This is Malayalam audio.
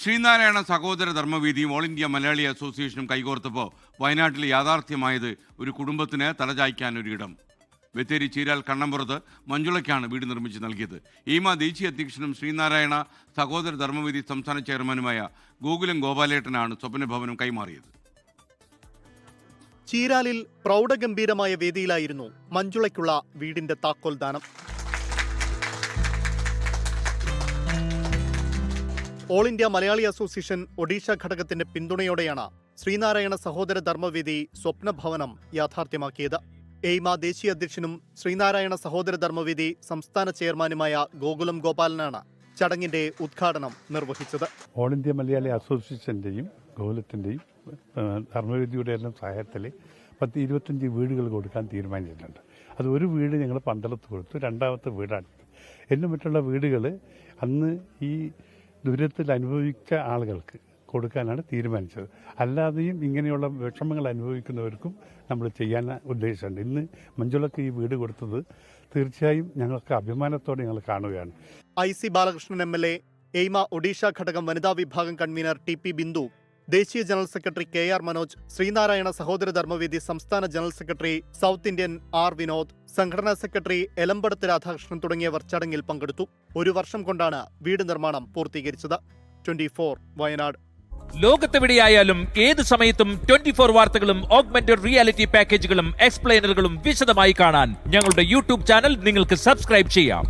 ശ്രീനാരായണ സഹോദര ധർമ്മവീതിയും ഓൾ ഇന്ത്യ മലയാളി അസോസിയേഷനും കൈകോർത്തപ്പോൾ വയനാട്ടിൽ യാഥാർത്ഥ്യമായത് ഒരു കുടുംബത്തിന് തലചായ്ക്കാൻ ഒരു ഇടം ബത്തേരി ചീരാൽ കണ്ണമ്പുറത്ത് മഞ്ജുളയ്ക്കാണ് വീട് നിർമ്മിച്ച് നൽകിയത്. ഈമ ദേശീയ അധ്യക്ഷനും ശ്രീനാരായണ സഹോദര ധർമ്മവീതി സംസ്ഥാന ചെയർമാനുമായ ഗോകുലം ഗോപാലേട്ടനാണ് സ്വപ്നഭവനം കൈമാറിയത്. ചീരാലിൽ പ്രൗഢഗംഭീരമായ വേദിയിലായിരുന്നു മഞ്ജുളയ്ക്കുള്ള വീടിന്റെ താക്കോൽ all India Malayali association Odisha ഘടകത്തിന്റെ പിന്തുണയോടെയാണ് ശ്രീനാരായണ സഹോദര ധർമ്മവേദി സ്വപ്നഭവനം യാഥാർത്ഥ്യമാക്കിയത്. എയ്മ ദേശീയ അധ്യക്ഷനും ശ്രീനാരായണ സഹോദര ധർമ്മവേദി സംസ്ഥാന ചെയർമാനുമായ ഗോകുലം ഗോപാലനാണ് ചടങ്ങിന്റെ ഉദ്ഘാടനം നിർവഹിച്ചത്. ഓൾ ഇന്ത്യ മലയാളി അസോസിയേഷന്റെയും ഗോകുലത്തിന്റെയും ധർമ്മവേദിയുടെ എല്ലാം സഹായത്തിൽ പത്ത് ഇരുപത്തഞ്ച് വീടുകൾ കൊടുക്കാൻ തീരുമാനിച്ചിട്ടുണ്ട്. അത് ഒരു വീട് ഞങ്ങൾ പന്തളത്ത് കൊടുത്തു രണ്ടാമത്തെ വീടാണ്. എന്നും മറ്റുള്ള വീടുകൾ അന്ന് ഈ ദുരിതത്തിൽ അനുഭവിച്ച ആളുകൾക്ക് കൊടുക്കാനാണ് തീരുമാനിച്ചത്. അല്ലാതെയും ഇങ്ങനെയുള്ള വിഷമങ്ങൾ അനുഭവിക്കുന്നവർക്കും നമ്മൾ ചെയ്യാൻ ഉദ്ദേശമുണ്ട് ഇന്ന് മഞ്ജുളക്ക് ഈ വീട് കൊടുത്തത് തീർച്ചയായും ഞങ്ങൾക്ക് അഭിമാനത്തോടെ ഞങ്ങൾ കാണുകയാണ്. I C Balakrishnan M L A AIMA Odisha ഘടകം വനിതാ വിഭാഗം കൺവീനർ ടി പി ബിന്ദു ദേശീയ general secretary K R Manoj Sreenarayana സഹോദര ധർമ്മവേദി സംസ്ഥാന general secretary south Indian R Vinod സംഘടനാ സെക്രട്ടറി എലമ്പടത്ത് രാധാകൃഷ്ണൻ തുടങ്ങിയവർ ചടങ്ങിൽ പങ്കെടുത്തു. ഒരു വർഷം കൊണ്ടാണ് വീട് നിർമ്മാണം പൂർത്തീകരിച്ചത്. ട്വന്റി വയനാട്. ലോകത്തെവിടെയായാലും ഏത് സമയത്തും ട്വന്റി ഫോർ വാർത്തകളും ഓഗ്മെന്റഡ് റിയാലിറ്റി പാക്കേജുകളും എക്സ്പ്ലെയിനറുകളും വിശദമായി കാണാൻ ഞങ്ങളുടെ യൂട്യൂബ് ചാനൽ നിങ്ങൾക്ക് സബ്സ്ക്രൈബ് ചെയ്യാം.